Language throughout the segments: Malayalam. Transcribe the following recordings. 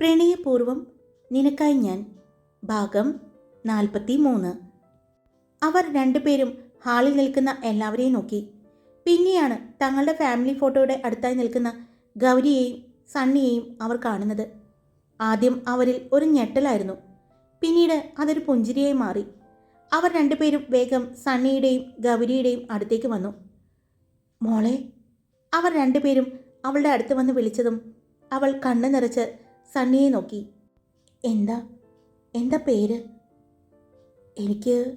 പ്രണയപൂർവം നിനക്കായി ഞാൻ ഭാഗം നാൽപ്പത്തി മൂന്ന് അവർ രണ്ടുപേരും ഹാളിൽ നിൽക്കുന്ന എല്ലാവരെയും നോക്കി. പിന്നെയാണ് തങ്ങളുടെ ഫാമിലി ഫോട്ടോയുടെ അടുത്തായി നിൽക്കുന്ന ഗൗരിയെയും സണ്ണിയെയും അവർ കാണുന്നത്. ആദ്യം അവരിൽ ഒരു ഞെട്ടലായിരുന്നു. പിന്നീട് അതൊരു പുഞ്ചിരിയായി മാറി. അവർ രണ്ടുപേരും വേഗം സണ്ണിയുടെയും ഗൗരിയുടെയും അടുത്തേക്ക് വന്നു. മോളെ അവർ രണ്ടുപേരും അവളുടെ അടുത്ത് വന്ന് വിളിച്ചതും അവൾ കണ്ണു നിറച്ച് സണ്ണിയെ നോക്കി. എന്താ? എന്താ പേര്? എനിക്ക്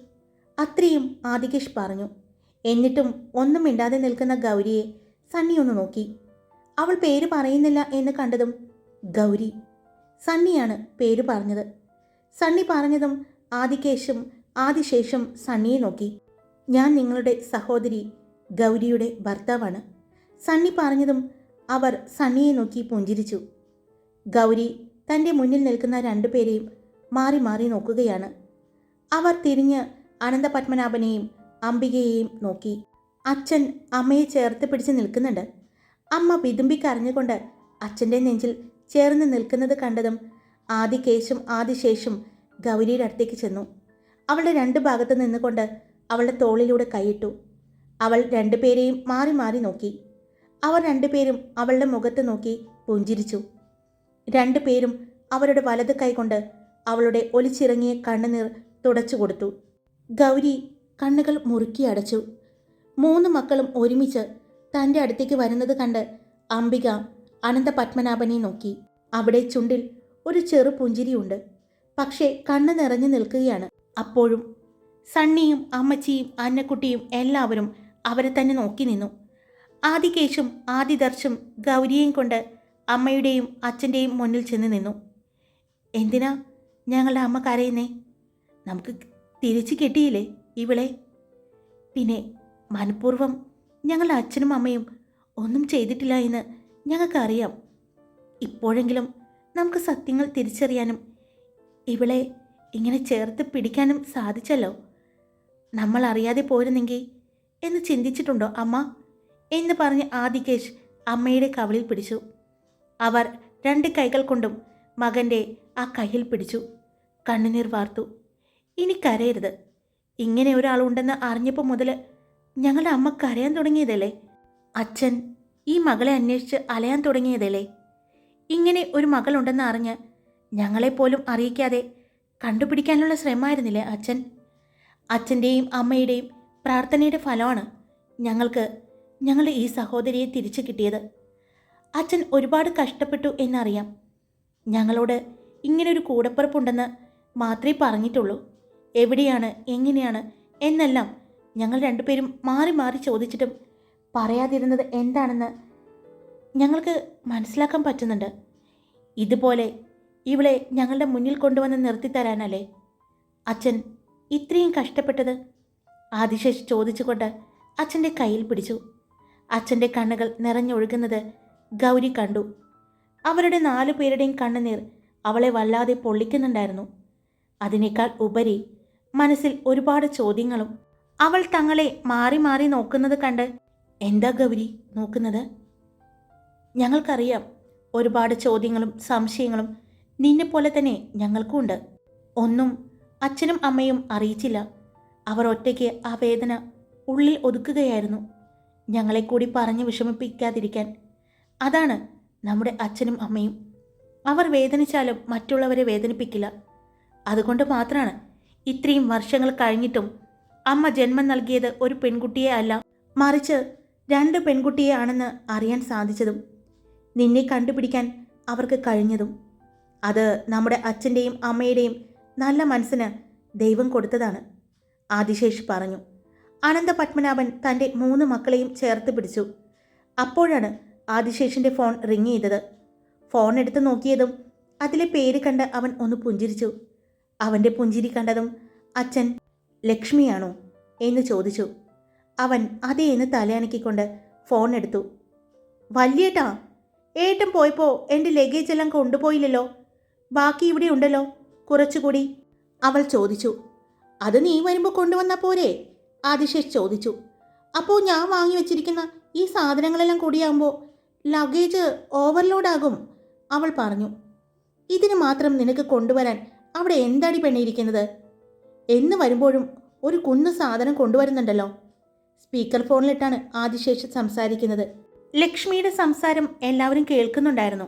അത്രയും ആദികേഷ് പറഞ്ഞു. എന്നിട്ടും ഒന്നും മിണ്ടാതെ നിൽക്കുന്ന ഗൗരിയെ സണ്ണി ഒന്ന് നോക്കി. അവൾ പേര് പറയുന്നില്ല എന്ന് കണ്ടതും ഗൗരി സണ്ണിയാണ് പേര് പറഞ്ഞത്. സണ്ണി പറഞ്ഞതും ആദികേശും ആദിശേഷം സണ്ണിയെ നോക്കി. ഞാൻ നിങ്ങളുടെ സഹോദരി ഗൗരിയുടെ ഭർത്താവാണ്. സണ്ണി പറഞ്ഞതും അവർ സണ്ണിയെ നോക്കി പുഞ്ചിരിച്ചു. ഗൗരി തന്റെ മുന്നിൽ നിൽക്കുന്ന രണ്ടുപേരെയും മാറി മാറി നോക്കുകയാണ്. അവർ തിരിഞ്ഞ് അനന്തപത്മനാഭനെയും അംബികയെയും നോക്കി. അച്ഛൻ അമ്മയെ ചേർത്ത് പിടിച്ച് നിൽക്കുന്നുണ്ട്. അമ്മ വിതുമ്പിക്കരഞ്ഞുകൊണ്ട് അച്ഛന്റെ നെഞ്ചിൽ ചേർന്ന് നിൽക്കുന്നത് കണ്ടതും ആദികേശും ആദിശേഷും ഗൗരിയുടെ അടുത്തേക്ക് ചെന്നു. അവളുടെ രണ്ട് ഭാഗത്ത് നിന്നുകൊണ്ട് അവളുടെ തോളിലൂടെ കൈയിട്ടു. അവൾ രണ്ടുപേരെയും മാറി മാറി നോക്കി. അവർ രണ്ടുപേരും അവളുടെ മുഖത്ത് നോക്കി പുഞ്ചിരിച്ചു. രണ്ടുപേരും അവരുടെ വലത് കൈകൊണ്ട് അവളുടെ ഒലിച്ചിറങ്ങിയ കണ്ണുനീർ തുടച്ചു കൊടുത്തു. ഗൗരി കണ്ണുകൾ മുറുക്കി അടച്ചു. മൂന്ന് മക്കളും ഒരുമിച്ച് തന്റെ അടുത്തേക്ക് വരുന്നത് കണ്ട് അംബിക അനന്ത പത്മനാഭനെ നോക്കി. അവിടെ ചുണ്ടിൽ ഒരു ചെറു പുഞ്ചിരിയുണ്ട്. പക്ഷേ കണ്ണ് നിറഞ്ഞു നിൽക്കുകയാണ്. അപ്പോഴും സണ്ണിയും അമ്മച്ചിയും അന്നക്കുട്ടിയും എല്ലാവരും അവരെ തന്നെ നോക്കി നിന്നു. ആദികേശും ആദിദർശും ഗൗരിയെയും കൊണ്ട് അമ്മയുടെയും അച്ഛന്റെയും മുന്നിൽ ചെന്ന് നിന്നു. എന്തിനാ ഞങ്ങളുടെ അമ്മ കരയുന്നേ? നമുക്ക് തിരിച്ചു കിട്ടിയില്ലേ ഇവളെ? പിന്നെ മനഃപൂർവം ഞങ്ങളുടെ അച്ഛനും അമ്മയും ഒന്നും ചെയ്തിട്ടില്ല എന്ന് ഞങ്ങൾക്കറിയാം. ഇപ്പോഴെങ്കിലും നമുക്ക് സത്യങ്ങൾ തിരിച്ചറിയാനും ഇവളെ ഇങ്ങനെ ചേർത്ത് പിടിക്കാനും സാധിച്ചല്ലോ. നമ്മൾ അറിയാതെ പോരുന്നെങ്കിൽ എന്ന് ചിന്തിച്ചിട്ടുണ്ടോ അമ്മ? എന്ന് പറഞ്ഞ് ആദികേഷ് അമ്മയുടെ കവളിൽ പിടിച്ചു. അവർ രണ്ട് കൈകൾ കൊണ്ടും മകന്റെ ആ കയ്യിൽ പിടിച്ചു. കണ്ണുനീർ വാർത്തു ഇനി കരയരുത്. ഇങ്ങനെ ഒരാളുണ്ടെന്ന് അറിഞ്ഞപ്പോൾ മുതൽ ഞങ്ങളുടെ അമ്മ കരയാൻ തുടങ്ങിയതല്ലേ? അച്ഛൻ ഈ മകളെ അന്വേഷിച്ച് അലയാൻ തുടങ്ങിയതല്ലേ? ഇങ്ങനെ ഒരു മകളുണ്ടെന്ന് അറിഞ്ഞ് ഞങ്ങളെപ്പോലും അറിയിക്കാതെ കണ്ടുപിടിക്കാനുള്ള ശ്രമമായിരുന്നില്ലേ അച്ഛൻ? അച്ഛന്റെയും അമ്മയുടെയും പ്രാർത്ഥനയുടെ ഫലമാണ് ഞങ്ങൾക്ക് ഞങ്ങളുടെ ഈ സഹോദരിയെ തിരിച്ചു കിട്ടിയത്. അച്ഛൻ ഒരുപാട് കഷ്ടപ്പെട്ടു എന്നറിയാം. ഞങ്ങളോട് ഇങ്ങനൊരു കൂടപ്പിറപ്പുണ്ടെന്ന് മാത്രമേ പറഞ്ഞിട്ടുള്ളൂ. എവിടെയാണ് എങ്ങനെയാണ് എന്നെല്ലാം ഞങ്ങൾ രണ്ടുപേരും മാറി മാറി ചോദിച്ചിട്ടും പറയാതിരുന്നത് എന്താണെന്ന് ഞങ്ങൾക്ക് മനസ്സിലാക്കാൻ പറ്റുന്നുണ്ട്. ഇതുപോലെ ഇവളെ ഞങ്ങളുടെ മുന്നിൽ കൊണ്ടുവന്ന് നിർത്തിത്തരാനല്ലേ? അച്ഛൻ ഇത്രയും കഷ്ടപ്പെട്ടത്? ആദിശേഷ് ചോദിച്ചുകൊണ്ട് അച്ഛന്റെ കയ്യിൽ പിടിച്ചു. അച്ഛന്റെ കണ്ണുകൾ നിറഞ്ഞൊഴുകുന്നത് ഗൗരി കണ്ടു. അവരുടെ നാലു പേരുടെയും കണ്ണുനീർ അവളെ വല്ലാതെ പൊള്ളിക്കുന്നുണ്ടായിരുന്നു. അതിനേക്കാൾ ഉപരി മനസ്സിൽ ഒരുപാട് ചോദ്യങ്ങളും അവൾ തങ്ങളെ മാറി മാറി നോക്കുന്നത് കണ്ട് എന്താ ഗൗരി നോക്കുന്നത്? ഞങ്ങൾക്കറിയാം ഒരുപാട് ചോദ്യങ്ങളും സംശയങ്ങളും നിന്നെ പോലെ തന്നെ ഞങ്ങൾക്കും ഉണ്ട് ഒന്നും അച്ഛനും അമ്മയും അറിയിച്ചില്ല. അവർ ഒറ്റയ്ക്ക് ആ വേദന ഉള്ളിൽ ഒതുക്കുകയായിരുന്നു. ഞങ്ങളെ കൂടി പറഞ്ഞ് വിഷമിപ്പിക്കാതിരിക്കാൻ അതാണ് നമ്മുടെ അച്ഛനും അമ്മയും. അവർ വേദനിച്ചാലും മറ്റുള്ളവരെ വേദനിപ്പിക്കില്ല. അതുകൊണ്ട് മാത്രമാണ് ഇത്രയും വർഷങ്ങൾ കഴിഞ്ഞിട്ടും അമ്മ ജന്മം നൽകിയത് ഒരു പെൺകുട്ടിയെ അല്ല മറിച്ച് രണ്ട് പെൺകുട്ടിയെ ആണെന്ന് അറിയാൻ സാധിച്ചതും നിന്നെ കണ്ടുപിടിക്കാൻ അവർക്ക് കഴിഞ്ഞതും. അത് നമ്മുടെ അച്ഛന്റെയും അമ്മയുടെയും നല്ല മനസ്സിന് ദൈവം കൊടുത്തതാണ്. ആദിശേഷ് പറഞ്ഞു. അനന്ത പത്മനാഭൻ തന്റെ മൂന്ന് മക്കളെയും ചേർത്ത് പിടിച്ചു. അപ്പോഴാണ് ആദിശേഷിന്റെ ഫോൺ റിങ് ചെയ്തത്. ഫോൺ എടുത്ത് നോക്കിയതും അതിലെ പേര് കണ്ട് അവൻ ഒന്ന് പുഞ്ചിരിച്ചു. അവന്റെ പുഞ്ചിരി കണ്ടതും അച്ഛൻ ലക്ഷ്മിയാണോ? എന്ന് ചോദിച്ചു. അവൻ അതേ എന്ന് തലയണക്കിക്കൊണ്ട് ഫോൺ എടുത്തു. വല്യേട്ടാ ഏട്ടൻ പോയപ്പോൾ എന്റെ ലഗേജ് എല്ലാം കൊണ്ടുപോയില്ലല്ലോ? ബാക്കി ഇവിടെ ഉണ്ടല്ലോ? കുറച്ചുകൂടി അവൾ ചോദിച്ചു. അത് നീ വരുമ്പോൾ കൊണ്ടുവന്നാൽ പോരെ? ആദിശേഷ് ചോദിച്ചു. അപ്പോൾ ഞാൻ വാങ്ങി വെച്ചിരിക്കുന്ന ഈ സാധനങ്ങളെല്ലാം കൂടിയാകുമ്പോൾ ലഗേജ് ഓവർലോഡാകും അവൾ പറഞ്ഞു. ഇതിന് മാത്രം നിനക്ക് കൊണ്ടുവരാൻ അവിടെ എന്താടി പെണ്ണിയിരിക്കുന്നത് എന്ന് വരുമ്പോഴും ഒരു കുന്ന് സാധനം കൊണ്ടുവരുന്നുണ്ടല്ലോ. സ്പീക്കർ ഫോണിലിട്ടാണ് ആദിശേഷ് സംസാരിക്കുന്നത്. ലക്ഷ്മിയുടെ സംസാരം എല്ലാവരും കേൾക്കുന്നുണ്ടായിരുന്നു.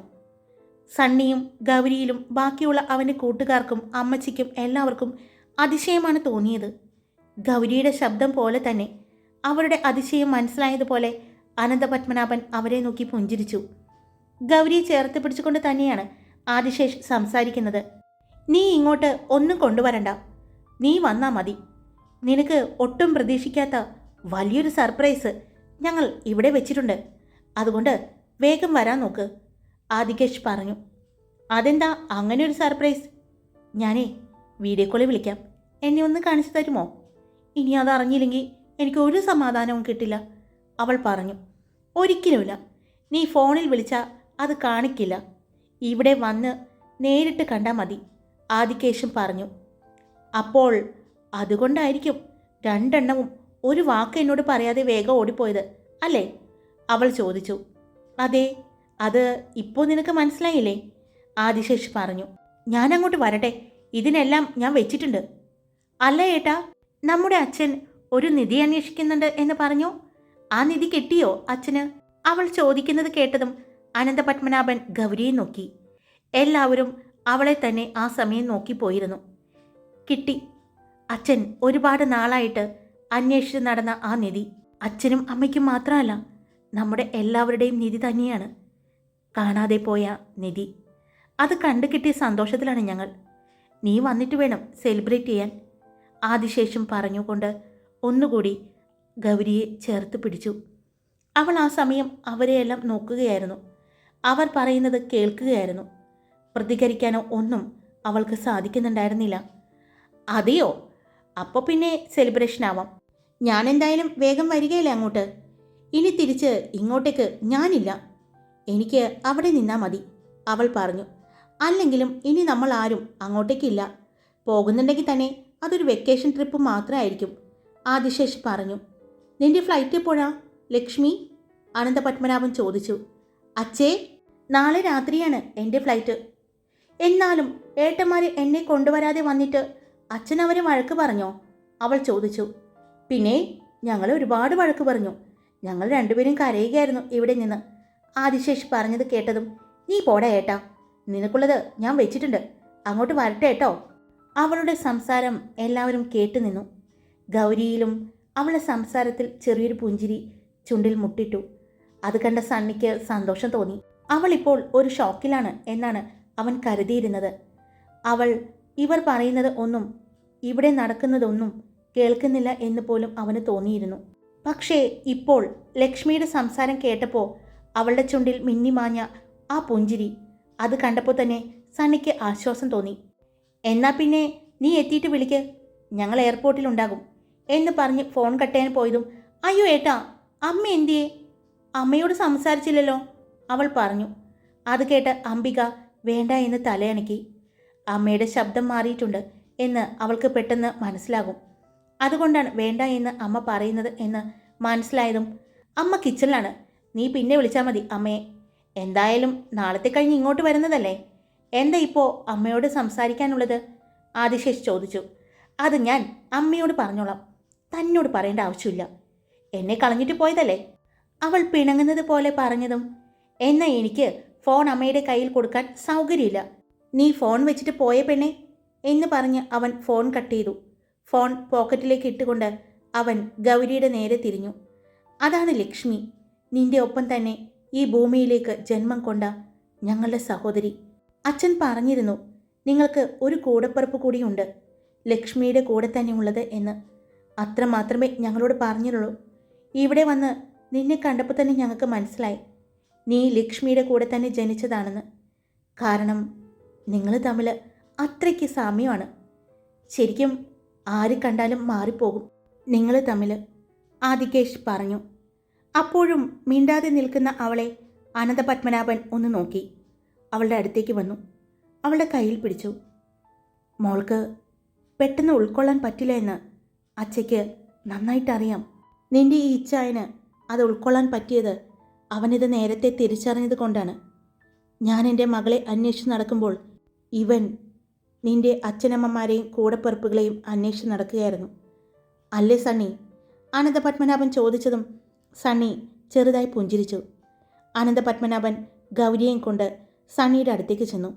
സണ്ണിയും ഗൗരിയിലും ബാക്കിയുള്ള അവന്റെ കൂട്ടുകാർക്കും അമ്മച്ചിക്കും എല്ലാവർക്കും അതിശയമാണ് തോന്നിയത്. ഗൗരിയുടെ ശബ്ദം പോലെ തന്നെ അവരുടെ അതിശയം മനസ്സിലായതുപോലെ അനന്തപത്മനാഭൻ അവരെ നോക്കി പുഞ്ചിരിച്ചു. ഗൗരിയെ ചേർത്ത് പിടിച്ചുകൊണ്ട് തന്നെയാണ് ആദിശേഷ് സംസാരിക്കുന്നത്. നീ ഇങ്ങോട്ട് ഒന്നും കൊണ്ടുവരണ്ട. നീ വന്നാ മതി. നിനക്ക് ഒട്ടും പ്രതീക്ഷിക്കാത്ത വലിയൊരു സർപ്രൈസ് ഞങ്ങൾ ഇവിടെ വെച്ചിട്ടുണ്ട്. അതുകൊണ്ട് വേഗം വരാൻ നോക്ക് ആദികേഷ് പറഞ്ഞു. അതെന്താ അങ്ങനെ ഒരു സർപ്രൈസ്? ഞാനേ വീഡിയോ കോളിൽ വിളിക്കാം. എന്നെ ഒന്ന് കാണിച്ചു തരുമോ? ഇനി അത് അറിഞ്ഞില്ലെങ്കിൽ എനിക്ക് ഒരു സമാധാനവും കിട്ടില്ല. അവൾ പറഞ്ഞു ഒരിക്കലുമില്ല. നീ ഫോണിൽ വിളിച്ചാൽ അത് കാണിക്കില്ല. ഇവിടെ വന്ന് നേരിട്ട് കണ്ടാൽ മതി ആദികേശം പറഞ്ഞു. അപ്പോൾ അതുകൊണ്ടായിരിക്കും രണ്ടെണ്ണവും ഒരു വാക്ക് എന്നോട് പറയാതെ വേഗം ഓടിപ്പോയത് അല്ലേ? അവൾ ചോദിച്ചു. അതെ അത് ഇപ്പോൾ നിനക്ക് മനസ്സിലായില്ലേ? ആദിശേഷ് പറഞ്ഞു. ഞാൻ അങ്ങോട്ട് വരട്ടെ. ഇതിനെല്ലാം ഞാൻ വെച്ചിട്ടുണ്ട്. അല്ല ഏട്ടാ നമ്മുടെ അച്ഛൻ ഒരു നിധി അന്വേഷിക്കുന്നുണ്ട് എന്ന് പറഞ്ഞു? ആ നിധി കിട്ടിയോ അച്ഛന്? അവൾ ചോദിക്കുന്നത് കേട്ടതും അനന്തപത്മനാഭൻ ഗൗരിയെ നോക്കി. എല്ലാവരും അവളെ തന്നെ ആ സമയം നോക്കിപ്പോയിരുന്നു കിട്ടി. അച്ഛൻ ഒരുപാട് നാളായിട്ട് അന്വേഷിച്ച് നടന്ന ആ നിധി അച്ഛനും അമ്മയ്ക്കും മാത്രമല്ല നമ്മുടെ എല്ലാവരുടെയും നിധി തന്നെയാണ്. കാണാതെ പോയ നിധി. അത് കണ്ടു കിട്ടിയ സന്തോഷത്തിലാണ് ഞങ്ങൾ. നീ വന്നിട്ട് വേണം സെലിബ്രേറ്റ് ചെയ്യാൻ. ആദിശേഷം പറഞ്ഞുകൊണ്ട് ഒന്നുകൂടി ഗൗരിയെ ചേർത്ത് പിടിച്ചു. അവൾ ആ സമയം അവരെയെല്ലാം നോക്കുകയായിരുന്നു. അവർ പറയുന്നത് കേൾക്കുകയായിരുന്നു. പ്രതികരിക്കാനോ ഒന്നും അവൾക്ക് സാധിക്കുന്നുണ്ടായിരുന്നില്ല. അതെയോ? അപ്പോൾ പിന്നെ സെലിബ്രേഷൻ ആവാം. ഞാൻ എന്തായാലും വേഗം വരികയില്ല അങ്ങോട്ട്. ഇനി തിരിച്ച് ഇങ്ങോട്ടേക്ക് ഞാനില്ല. എനിക്ക് അവിടെ നിന്നാൽ മതി അവൾ പറഞ്ഞു. അല്ലെങ്കിലും ഇനി നമ്മൾ ആരും അങ്ങോട്ടേക്കില്ല. പോകുന്നുണ്ടെങ്കിൽ തന്നെ അതൊരു വെക്കേഷൻ ട്രിപ്പ് മാത്രമായിരിക്കും ആദിശേഷ് പറഞ്ഞു. നിന്റെ ഫ്ലൈറ്റ് എപ്പോഴാ? ലക്ഷ്മി? അനന്തപത്മനാഭൻ ചോദിച്ചു. അച്ഛേ നാളെ രാത്രിയാണ് എന്റെ ഫ്ലൈറ്റ് എന്നാലും ഏട്ടന്മാർ എന്നെ കൊണ്ടുവരാതെ വന്നിട്ട് അച്ഛൻ അവരെ വഴക്ക് പറഞ്ഞോ? അവൾ ചോദിച്ചു. പിന്നെ ഞങ്ങൾ ഒരുപാട് വഴക്ക് പറഞ്ഞു. ഞങ്ങൾ രണ്ടുപേരും കരയുകയായിരുന്നു ഇവിടെ നിന്ന്. ആദിശേഷ് പറഞ്ഞത് കേട്ടതും നീ പോടാ ഏട്ടാ. നിനക്കുള്ളത് ഞാൻ വെച്ചിട്ടുണ്ട്. അങ്ങോട്ട് വരട്ടെ കേട്ടോ അവളുടെ സംസാരം എല്ലാവരും കേട്ടു നിന്നു ഗൗരിയിലും അവളുടെ സംസാരത്തിൽ ചെറിയൊരു പുഞ്ചിരി ചുണ്ടിൽ മുട്ടിട്ടു. അത് കണ്ട സണ്ണിക്ക് സന്തോഷം തോന്നി. അവൾ ഇപ്പോൾ ഒരു ഷോക്കിലാണ് എന്നാണ് അവൻ കരുതിയിരുന്നത്. അവൾ ഇവർ പറയുന്നത് ഒന്നും ഇവിടെ നടക്കുന്നതൊന്നും കേൾക്കുന്നില്ല എന്ന് പോലും അവന് തോന്നിയിരുന്നു. പക്ഷേ ഇപ്പോൾ ലക്ഷ്മിയുടെ സംസാരം കേട്ടപ്പോൾ അവളുടെ ചുണ്ടിൽ മിന്നിമാഞ്ഞ ആ പുഞ്ചിരി അത് കണ്ടപ്പോൾ തന്നെ സണ്ണിക്ക് ആശ്വാസം തോന്നി. എന്നാൽ പിന്നെ നീ എത്തിയിട്ട് വിളിക്ക്. ഞങ്ങൾ എയർപോർട്ടിലുണ്ടാകും എന്ന് പറഞ്ഞ് ഫോൺ കട്ട് ചെയ്യാൻ പോയതും അയ്യോ ഏട്ടാ അമ്മ എന്തിയേ? അമ്മയോട് സംസാരിച്ചില്ലല്ലോ? അവൾ പറഞ്ഞു. അത് കേട്ട് അംബിക വേണ്ട എന്ന് തലയണക്കി. അമ്മയുടെ ശബ്ദം മാറിയിട്ടുണ്ട് എന്ന് അവൾക്ക് പെട്ടെന്ന് മനസ്സിലാകും. അതുകൊണ്ടാണ് വേണ്ട എന്ന് അമ്മ പറയുന്നത് എന്ന് മനസ്സിലായതും അമ്മ കിച്ചണിലാണ്. നീ പിന്നെ വിളിച്ചാൽ മതി അമ്മയെ എന്തായാലും നാളത്തെ കഴിഞ്ഞ് ഇങ്ങോട്ട് വരുന്നതല്ലേ? എന്താ ഇപ്പോൾ അമ്മയോട് സംസാരിക്കാനുള്ളത്? ആദിശേഷ് ചോദിച്ചു. അത് ഞാൻ അമ്മയോട് പറഞ്ഞോളാം. തന്നോട് പറയേണ്ട ആവശ്യമില്ല. എന്നെ കളഞ്ഞിട്ട് പോയതല്ലേ? അവൾ പിണങ്ങുന്നത് പോലെ പറഞ്ഞതും എന്നാ എനിക്ക് ഫോൺ അമ്മയുടെ കയ്യിൽ കൊടുക്കാൻ സൗകര്യമില്ല. നീ ഫോൺ വെച്ചിട്ട് പോയ പെണ്ണെ എന്ന് പറഞ്ഞ് അവൻ ഫോൺ കട്ട് ചെയ്തു. ഫോൺ പോക്കറ്റിലേക്ക് ഇട്ടുകൊണ്ട് അവൻ ഗൗരിയുടെ നേരെ തിരിഞ്ഞു. അതാണ് ലക്ഷ്മി. നിന്റെ ഒപ്പം തന്നെ ഈ ഭൂമിയിലേക്ക് ജന്മം കൊണ്ട ഞങ്ങളുടെ സഹോദരി. അച്ഛൻ പറഞ്ഞിരുന്നു നിങ്ങൾക്ക് ഒരു കൂടപ്പിറപ്പ് കൂടിയുണ്ട്. ലക്ഷ്മിയുടെ കൂടെ തന്നെ ഉള്ളത് എന്ന്. അത്ര മാത്രമേ ഞങ്ങളോട് പറഞ്ഞിട്ടുള്ളൂ ഇവിടെ വന്ന് നിന്നെ കണ്ടപ്പോൾ തന്നെ ഞങ്ങൾക്ക് മനസ്സിലായി. നീ ലക്ഷ്മിയുടെ കൂടെ തന്നെ ജനിച്ചതാണെന്ന്. കാരണം നിങ്ങൾ തമ്മിൽ അത്രയ്ക്ക് സാമ്യമാണ്. ശരിക്കും ആര് കണ്ടാലും മാറിപ്പോകും. നിങ്ങൾ തമ്മിൽ ആദികേഷ് പറഞ്ഞു. അപ്പോഴും മിണ്ടാതെ നിൽക്കുന്ന അവളെ അനന്തപത്മനാഭൻ ഒന്ന് നോക്കി. അവളുടെ അടുത്തേക്ക് വന്നു. അവളുടെ കയ്യിൽ പിടിച്ചു. മോൾക്ക് പെട്ടെന്ന് ഉൾക്കൊള്ളാൻ പറ്റില്ല എന്ന് അച്ഛയ്ക്ക് നന്നായിട്ടറിയാം. നിന്റെ ഈ ഇച്ഛായന് അത് ഉൾക്കൊള്ളാൻ പറ്റിയത് അവനിത് നേരത്തെ തിരിച്ചറിഞ്ഞത് കൊണ്ടാണ്. ഞാൻ എന്റെ മകളെ അന്വേഷിച്ച് നടക്കുമ്പോൾ ഇവൻ നിന്റെ അച്ഛനമ്മമാരെയും കൂടപ്പിറപ്പുകളെയും അന്വേഷിച്ച് നടക്കുകയായിരുന്നു. അല്ലേ സണ്ണി? അനന്തപത്മനാഭൻ ചോദിച്ചതും സണ്ണി ചെറുതായി പുഞ്ചിരിച്ചു. അനന്തപത്മനാഭൻ ഗൗരിയെയും കൊണ്ട് സണ്ണിയുടെ അടുത്തേക്ക് ചെന്നു.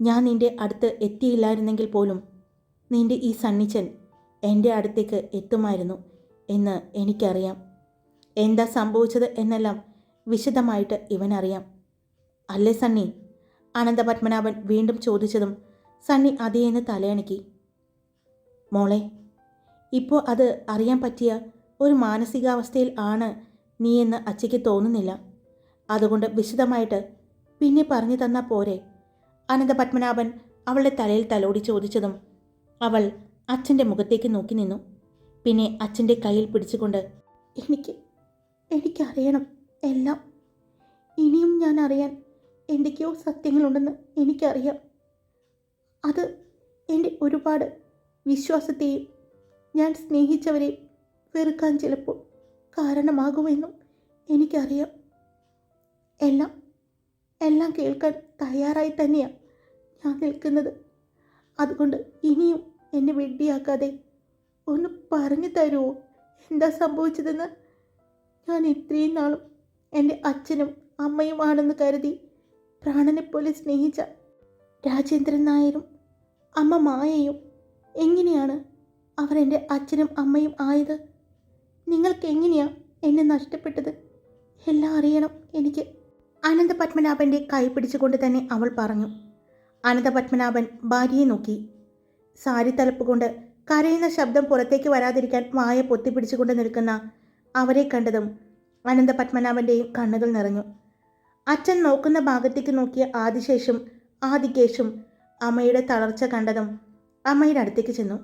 ഞാൻ നിന്റെ അടുത്ത് എത്തിയില്ലായിരുന്നെങ്കിൽ പോലും നിന്റെ ഈ സണ്ണിച്ചൻ എന്റെ അടുത്തേക്ക് എത്തുമായിരുന്നു എന്ന് എനിക്കറിയാം. എന്താ സംഭവിച്ചത് എന്നെല്ലാം വിശദമായിട്ട് ഇവനറിയാം. അല്ലേ സണ്ണി? അനന്തപത്മനാഭൻ വീണ്ടും ചോദിച്ചതും സണ്ണി അതേന്ന് തലയണക്കി. മോളെ ഇപ്പോൾ അത് അറിയാൻ പറ്റിയ ഒരു മാനസികാവസ്ഥയിൽ ആണ് നീയെന്ന് അച്ചയ്ക്ക് തോന്നുന്നില്ല. അതുകൊണ്ട് വിശദമായിട്ട് പിന്നെ പറഞ്ഞു തന്ന പോരെ? അനന്തപത്മനാഭൻ അവളുടെ തലയിൽ തലോടി ചോദിച്ചതും അവൾ അച്ഛന്റെ മുഖത്തേക്ക് നോക്കി നിന്നു. പിന്നെ അച്ഛന്റെ കയ്യിൽ പിടിച്ചുകൊണ്ട് എനിക്ക് എനിക്കറിയണം എല്ലാം. ഇനിയും ഞാൻ അറിയാൻ എന്തൊക്കെയോ സത്യങ്ങളുണ്ടെന്ന് എനിക്കറിയാം. അത് എന്റെ ഒരുപാട് വിശ്വാസത്തെയും ഞാൻ സ്നേഹിച്ചവരെ വെറുക്കാൻ ചിലപ്പോൾ കാരണമാകുമെന്നും എനിക്കറിയാം. എല്ലാം എല്ലാം കേൾക്കാൻ തയ്യാറായി തന്നെയാണ് ഞാൻ നിൽക്കുന്നത്. അതുകൊണ്ട് ഇനിയും എന്നെ വെഡ്ഡിയാക്കാതെ ഒന്ന് പറഞ്ഞു തരുമോ എന്താ സംഭവിച്ചതെന്ന്? ഞാൻ ഇത്രയും നാളും എന്റെ അച്ഛനും അമ്മയുമാണെന്ന് കരുതി പ്രാണനെപ്പോലെ സ്നേഹിച്ച രാജേന്ദ്രൻ നായരും അമ്മ മായയും എങ്ങനെയാണ് അവർ എന്റെ അച്ഛനും അമ്മയും ആയത്? നിങ്ങൾക്ക് എങ്ങനെയാ എന്നെ നഷ്ടപ്പെട്ടത്? എല്ലാം അറിയണം എനിക്ക്. അനന്തപത്മനാഭന്റെ കൈ പിടിച്ചുകൊണ്ട് തന്നെ അവൾ പറഞ്ഞു. അനന്തപത്മനാഭൻ ഭാര്യയെ നോക്കി. സാരി തലപ്പ് കൊണ്ട് കരയുന്ന ശബ്ദം പുറത്തേക്ക് വരാതിരിക്കാൻ വായ പൊത്തിപ്പിടിച്ചുകൊണ്ട് നിൽക്കുന്ന അവരെ കണ്ടതും അനന്തപത്മനാഭന്റെയും കണ്ണുകൾ നിറഞ്ഞു. അച്ഛൻ നോക്കുന്ന ഭാഗത്തേക്ക് നോക്കിയ ആദിശേഷും ആദികേഷും അമ്മയുടെ തളർച്ച കണ്ടതും അമ്മയുടെ അടുത്തേക്ക് ചെന്നു.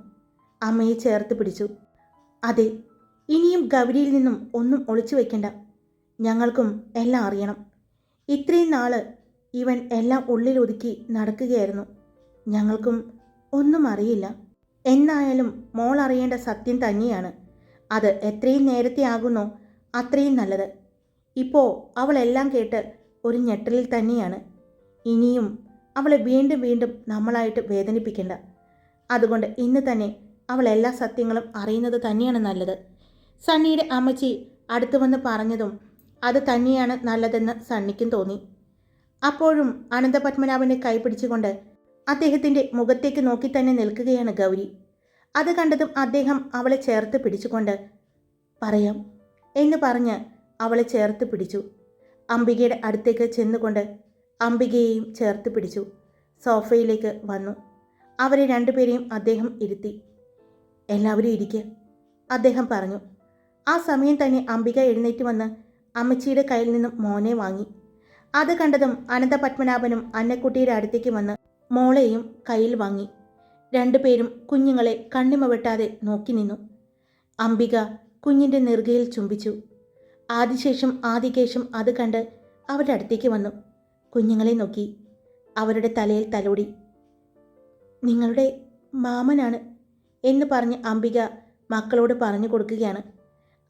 അമ്മയെ ചേർത്ത് പിടിച്ചു. അതെ ഇനിയും ഗൗരിയിൽ നിന്നും ഒന്നും ഒളിച്ചു വയ്ക്കണ്ട. ഞങ്ങൾക്കും എല്ലാം അറിയണം. ഇത്രയും നാൾ ഇവൻ എല്ലാം ഉള്ളിലൊതുക്കി നടക്കുകയായിരുന്നു. ഞങ്ങൾക്കും ഒന്നും അറിയില്ല. എന്നായാലും മോൾ അറിയേണ്ട സത്യം തന്നെയാണ്. അത് എത്രയും നേരത്തെ ആകുന്നോ അത്രയും നല്ലത്. ഇപ്പോൾ അവളെല്ലാം കേട്ട് ഒരു ഞെട്ടലിൽ തന്നെയാണ്. ഇനിയും അവളെ വീണ്ടും വീണ്ടും നമ്മളായിട്ട് വേദനിപ്പിക്കേണ്ട. അതുകൊണ്ട് ഇന്ന് തന്നെ അവൾ എല്ലാ സത്യങ്ങളും അറിയുന്നത് തന്നെയാണ് നല്ലത്. സണ്ണിയുടെ അമ്മച്ചി അടുത്തു വന്ന് പറഞ്ഞതും അത് തന്നെയാണ് നല്ലതെന്ന് സണ്ണിക്കും തോന്നി. അപ്പോഴും അനന്തപത്മനാഭനെ കൈ പിടിച്ചുകൊണ്ട് അദ്ദേഹത്തിന്റെ മുഖത്തേക്ക് നോക്കി തന്നെ നിൽക്കുകയാണ് ഗൗരി. അത് കണ്ടതും അദ്ദേഹം അവളെ ചേർത്ത് പിടിച്ചുകൊണ്ട് പറയാം എന്ന് പറഞ്ഞ് അവളെ ചേർത്ത് പിടിച്ചു. അംബികയുടെ അടുത്തേക്ക് ചെന്നുകൊണ്ട് അംബികയെയും ചേർത്ത് പിടിച്ചു. സോഫയിലേക്ക് വന്നു. അവരെ രണ്ടുപേരെയും അദ്ദേഹം ഇരുത്തി. എല്ലാവരും ഇരിക്കുക അദ്ദേഹം പറഞ്ഞു. ആ സമയം തന്നെ അംബിക എഴുന്നേറ്റ് വന്ന് അമ്മച്ചിയുടെ കയ്യിൽ നിന്നും മോനെ വാങ്ങി. അത് കണ്ടതും അനന്തപത്മനാഭനും അന്നക്കുട്ടിയുടെ അടുത്തേക്ക് വന്ന് മോളെയും കയ്യിൽ വാങ്ങി. രണ്ടുപേരും കുഞ്ഞുങ്ങളെ കണ്ണിമ വെട്ടാതെ നോക്കി നിന്നു. അംബിക കുഞ്ഞിന്റെ നെറുകയിൽ ചുംബിച്ചു. ആദിശേഷം ആദികേശം അത് കണ്ട് അവരുടെ അടുത്തേക്ക് വന്നു. കുഞ്ഞുങ്ങളെ നോക്കി. അവരുടെ തലയിൽ തലോടി. നിങ്ങളുടെ മാമനാണ് എന്ന് പറഞ്ഞ് അംബിക മക്കളോട് പറഞ്ഞു കൊടുക്കുകയാണ്.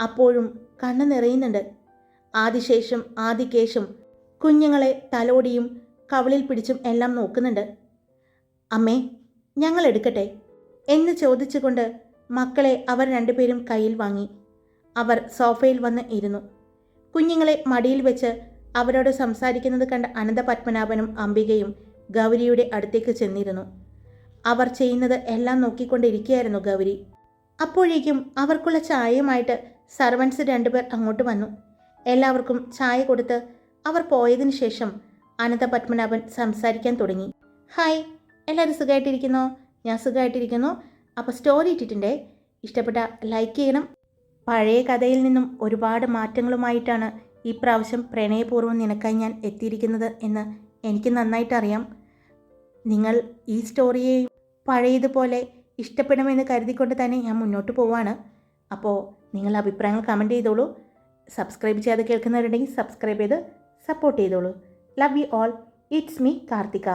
അപ്പോഴും കണ്ണ് നിറയുന്നുണ്ട്. ആദിശേഷം ആദികേശം കുഞ്ഞുങ്ങളെ തലോടിയും കവളിൽ പിടിച്ചും എല്ലാം നോക്കുന്നുണ്ട്. അമ്മേ ഞങ്ങൾ എടുക്കട്ടെ എന്ന് ചോദിച്ചുകൊണ്ട് മക്കളെ അവർ രണ്ടുപേരും കയ്യിൽ വാങ്ങി. അവർ സോഫയിൽ വന്ന് ഇരുന്നു. കുഞ്ഞുങ്ങളെ മടിയിൽ വെച്ച് അവരോട് സംസാരിക്കുന്നത് കണ്ട അനന്തപത്മനാഭനും അംബികയും ഗൗരിയുടെ അടുത്തേക്ക് ചെന്നിരുന്നു. അവർ ചെയ്യുന്നത് എല്ലാം നോക്കിക്കൊണ്ടിരിക്കുകയായിരുന്നു ഗൗരി. അപ്പോഴേക്കും അവർക്കുള്ള ചായയുമായിട്ട് സർവൻസ് രണ്ടുപേർ അങ്ങോട്ട് വന്നു. എല്ലാവർക്കും ചായ കൊടുത്ത് അവർ പോയതിനു ശേഷം അനന്തപത്മനാഭൻ സംസാരിക്കാൻ തുടങ്ങി. ഹായ് എല്ലാവരും സുഖമായിട്ടിരിക്കുന്നു ഞാൻ സുഖമായിട്ടിരിക്കുന്നു അപ്പോൾ സ്റ്റോറി ഇട്ടിട്ടുണ്ടേ. ഇഷ്ടപ്പെട്ട ലൈക്ക് ചെയ്യണം. പഴയ കഥയിൽ നിന്നും ഒരുപാട് മാറ്റങ്ങളുമായിട്ടാണ് ഈ പ്രാവശ്യം പ്രണയപൂർവം നിനക്കായി ഞാൻ എത്തിയിരിക്കുന്നത് എന്ന് എനിക്ക് നന്നായിട്ടറിയാം. നിങ്ങൾ ഈ സ്റ്റോറിയെയും പഴയതുപോലെ ഇഷ്ടപ്പെടുമെന്ന് കരുതിക്കൊണ്ട് തന്നെ ഞാൻ മുന്നോട്ട് പോവാണ്. അപ്പോൾ നിങ്ങൾ അഭിപ്രായങ്ങൾ കമന്റ് ചെയ്തോളൂ. സബ്സ്ക്രൈബ് ചെയ്യാതെ കേൾക്കുന്നവരുണ്ടെങ്കിൽ സബ്സ്ക്രൈബ് ചെയ്ത് സപ്പോർട്ട് ചെയ്തോളൂ. Love you all it's me Karthika